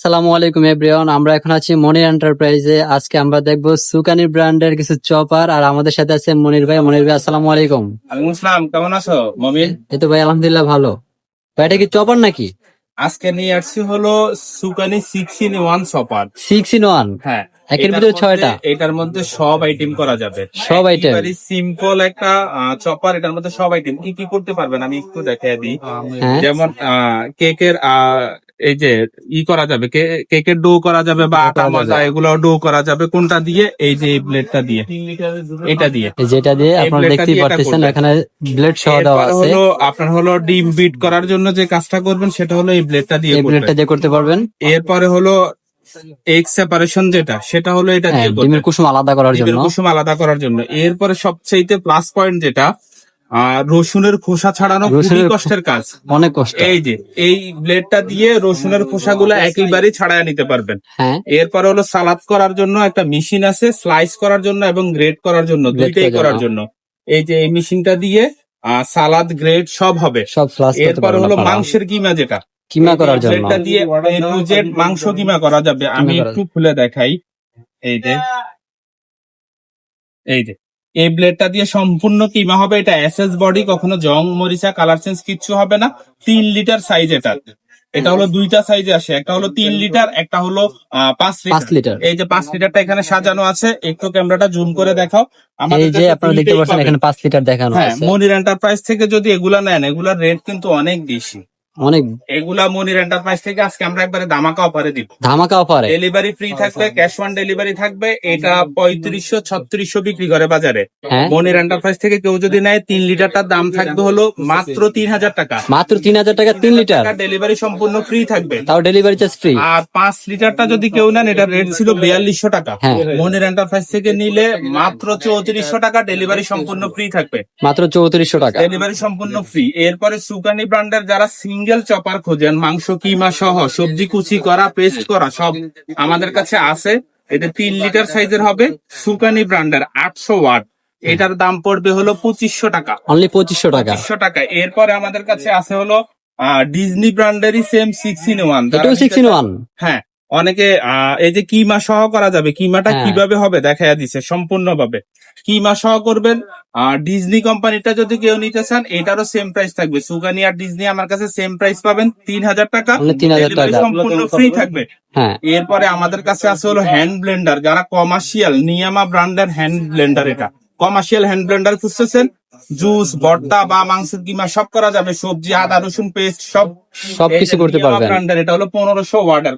আসসালামু আলাইকুম এভরিওয়ান আমরা এখন আছি মনির এন্টারপ্রাইজে আজকে আমরা দেখব সুকানি ব্র্যান্ডের কিছু চপার আর আমাদের সাথে আছে মনির ভাই। মনির ভাই আসসালামু আলাইকুম। আসসালাম কেমন আছো মমিন? এই তো ভাই আলহামদুলিল্লাহ ভালো। ভাই এটা কি চপার নাকি? আজকে নিয়ে আসছি হলো সুকানি six in one chopper six in one হ্যাঁ। একের এটার ভিতরে মধ্যে- ছয়টা? এটার মধ্যে সব আইটেম করা যাবে। সব item? সিম্পল একটা চপার এটার মধ্যে সব আইটেম কি কি করতে পারবেন আমি একটু দেখাই দিই। হ্যাঁ। যেমন কেকের এই যে ই করা যাবে কে- কেকের ডো করা যাবে বা আটা মজা এগুলো ডো করা যাবে। কোনটা দিয়ে? এই যে এই ব্লেডটা দিয়ে। এটা দিয়ে। যেটা দিয়ে আপনারা দেখতেই পারতেছেন এখানে ব্লেড সহ দেওয়া আছে। হলো আপনার হলো ডিম বিট করার জন্য যে কাজটা করবেন সেটা হলো এই ব্লেডটা দিয়ে এই করবেন। ব্লেডটা দিয়ে করতে পারবেন। এরপরে হলো এগ সেপারেশন যেটা সেটা হলো এটা হ্যাঁ দিয়ে ডিমের কুসুম আলাদা করার ডিমের জন্য। কুসুম আলাদা করার জন্য। এরপরে সবচেয়ে প্লাস পয়েন্ট যেটা আহ, রসুনের খোসা ছাড়ানো খুবই কষ্টের কাজ। অনেক কষ্ট। এই যে এই ব্লেডটা দিয়ে রসুনের খোসাগুলো একেবারেই ছাড়ায় নিতে পারবেন। হ্যাঁ। এরপরে হলো সালাদ করার জন্য একটা মেশিন আছে স্লাইস করার জন্য এবং গ্রেড করার জন্য দুইটাই করার জন্য। এই যে এই মেশিনটা দিয়ে সালাদ গ্রেড সব হবে। সব ফ্লাস এরপরে হলো মাংসের কিমা যেটা। কিমা করার জন্য। ব্লেডটা দিয়ে মাংস কিমা করা যাবে। আমি একটু খুলে দেখাই। এই যে। এই যে। এই ব্লেডটা দিয়ে সম্পূর্ণ কিমা হবে। এটা এসএস বডি কখনো জং মরিচা কালার চেঞ্জ কিচ্ছু হবে না। তিন লিটার সাইজ এটা এটা হলো দুইটা সাইজে আসে। একটা হলো তিন লিটার একটা হলো পাঁচ লিটার এই যে পাঁচ লিটারটা এখানে সাজানো আছে একটু ক্যামেরাটা জুম করে দেখাও। আমাদের যে আপনারা দেখতে পাচ্ছেন এখানে পাঁচ লিটার দেখানো হ্যাঁ আছে। মনির এন্টারপ্রাইজ থেকে যদি এগুলা নেন এগুলার রেট কিন্তু অনেক বেশি। অনেক এগুলা মনির এন্টারপ্রাইজ থেকে আজকে আমরা একবারে দামাকা অফারে দিব। ধামাকা অফারে ডেলিভারি ফ্রি থাকবে ক্যাশ অন ডেলিভারি থাকবে এটা পঁয়ত্রিশশো ছত্রিশশো বিক্রি করে বাজারে। হ্যাঁ? মনির এন্টারপ্রাইজ থেকে কেউ যদি নেয় তিন লিটারটার দাম থাকবে হলো মাত্র তিন হাজার টাকা। মাত্র তিন হাজার টাকা তিন লিটার ডেলিভারি সম্পূর্ণ ফ্রি থাকবে। তাও ডেলিভারি চার্জ ফ্রি আর পাঁচ লিটারটা যদি কেউ নেন এটা রেট ছিল বিয়াল্লিশশো টাকা। হ্যাঁ। মনির এন্টারপ্রাইজ থেকে নিলে মাত্র চৌত্রিশশো টাকা ডেলিভারি সম্পূর্ণ ফ্রি থাকবে। মাত্র চৌত্রিশশো টাকা। ডেলিভারি সম্পূর্ণ ফ্রি এরপরে সুকানি ব্র্যান্ডের যারা সিঙ্গেল চপার খোঁজেন মাংস কিমা সহ সবজি কুচি করা পেস্ট করা সব আমাদের কাছে আছে। এটা তিন লিটার সাইজের হবে সুকানি ব্র্যান্ডের আটশো ওয়াট। এটার দাম পড়বে হলো পঁচিশশো টাকা। অনলি পঁচিশশো টাকা। পঁচিশশো টাকা। এরপরে আমাদের কাছে আছে হলো ডিজনি ব্র্যান্ডেরই সেম সিক্স ইন ওয়ান হ্যাঁ। অনেকে এই যে কিমা সহ করা যাবে কিমাটা হ্যাঁ। কীভাবে হবে দেখাইয়া দিছে সম্পূর্ণভাবে। কিমা সহ করবেন আর ডিজনি কোম্পানিটা যদি কেউ নিতে চান এটারও সেম প্রাইস থাকবে। সুগানি আর ডিজনি আমার কাছে সেম প্রাইস পাবেন তিন হাজার টাকা। Only 3,000 Delivery টাকা। সম্পূর্ণ ফ্রি থাকবে। হ্যাঁ। এরপরে আমাদের কাছে আছে হলো হ্যান্ড ব্লেন্ডার যারা কমার্শিয়াল নিয়ামা ব্র্যান্ডের হ্যান্ড ব্লেন্ডার এটা। কমার্শিয়াল হ্যান্ড ব্লেন্ডার খুঁজতেছেন জুস ভর্তা বা মাংসের কিমা সব করা যাবে সবজি আদা রসুন পেস্ট সব। সবকিছু করতে পারবেন। এটা হলো পনেরোশো ওয়ার্ডার